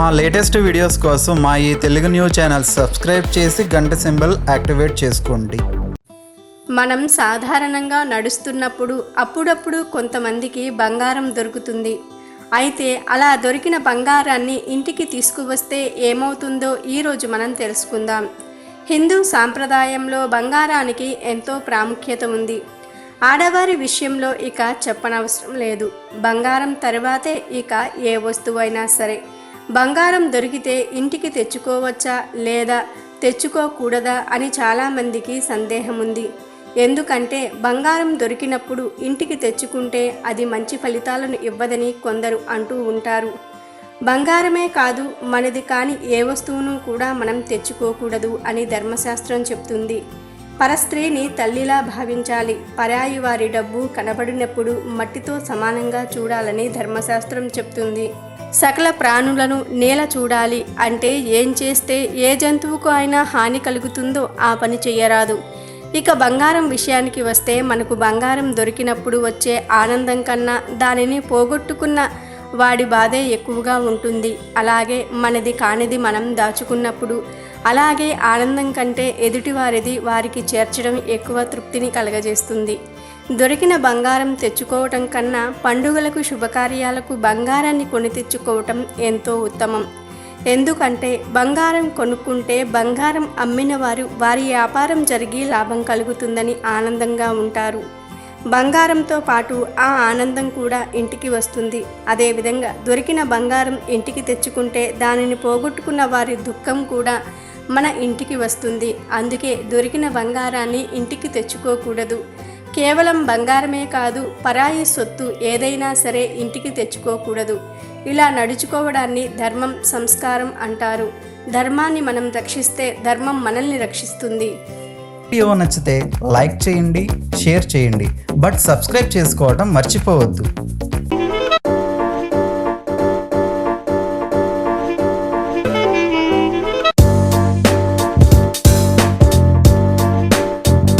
మా latest videos కోసం మా ఈ తెలుగు న్యూస్ ఛానల్ సబ్స్క్రైబ్ చేసి గంట సింబల్ యాక్టివేట్ చేసుకోండి. మనం సాధారణంగా నడుస్తున్నప్పుడు అప్పుడప్పుడు కొంతమందికి బంగారం దొరుకుతుంది. అయితే అలా దొరికిన బంగారాన్ని ఇంటికి తీసుకువస్తే ఏమవుతుందో ఈరోజు మనం తెలుసుకుందాం. హిందూ సాంప్రదాయంలో బంగారానికి ఎంతో ప్రాముఖ్యత ఉంది. ఆడవారి విషయంలో ఇక చెప్పనవసరం లేదు. బంగారం తర్వాతే ఇక ఏ వస్తువైనా సరే. బంగారం దొరికితే ఇంటికి తెచ్చుకోవచ్చా లేదా తెచ్చుకోకూడదా అని చాలామందికి సందేహం ఉంది ఎందుకంటే బంగారం దొరికినప్పుడు ఇంటికి తెచ్చుకుంటే అది మంచి ఫలితాలను ఇవ్వదని కొందరు అంటూ ఉంటారు. బంగారమే కాదు మనది కాని ఏ వస్తువును కూడా మనం తెచ్చుకోకూడదు అని ధర్మశాస్త్రం చెప్తుంది. పరస్త్రీని తల్లిలా భావించాలి. పరాయి వారి డబ్బు కనబడినప్పుడు మట్టితో సమానంగా చూడాలని ధర్మశాస్త్రం చెప్తుంది. సకల ప్రాణులను నేల చూడాలి అంటే ఏం చేస్తే ఏ జంతువుకు అయినా హాని కలుగుతుందో ఆ పని చెయ్యరాదు. ఇక బంగారం విషయానికి వస్తే మనకు బంగారం దొరికినప్పుడు వచ్చే ఆనందం కన్నా దానిని పోగొట్టుకున్న వాడి బాధే ఎక్కువగా ఉంటుంది. అలాగే మనది కానిది మనం దాచుకున్నప్పుడు అలాగే ఆనందం కంటే ఎదుటివారిది వారికి చేర్చడం ఎక్కువ తృప్తిని కలగజేస్తుంది. దొరికిన బంగారం తెచ్చుకోవటం కన్నా పండుగలకు శుభకార్యాలకు బంగారాన్ని కొని తెచ్చుకోవటం ఎంతో ఉత్తమం. ఎందుకంటే బంగారం కొనుక్కుంటే బంగారం అమ్మిన వారు వారి వ్యాపారం జరిగి లాభం కలుగుతుందని ఆనందంగా ఉంటారు. బంగారంతో పాటు ఆ ఆనందం కూడా ఇంటికి వస్తుంది. అదేవిధంగా దొరికిన బంగారం ఇంటికి తెచ్చుకుంటే దానిని పోగొట్టుకున్న వారి దుఃఖం కూడా మన ఇంటికి వస్తుంది. అందుకే దొరికిన బంగారాన్ని ఇంటికి తెచ్చుకోకూడదు. కేవలం బంగారమే కాదు పరాయి సొత్తు ఏదైనా సరే ఇంటికి తెచ్చుకోకూడదు. ఇలా నడుచుకోవడాన్ని ధర్మం సంస్కారం అంటారు. ధర్మాన్ని మనం రక్షిస్తే ధర్మం మనల్ని రక్షిస్తుంది. వీడియో నచ్చితే లైక్ చేయండి షేర్ చేయండి. బట్ సబ్స్క్రైబ్ చేసుకోవడం మర్చిపోవద్దు.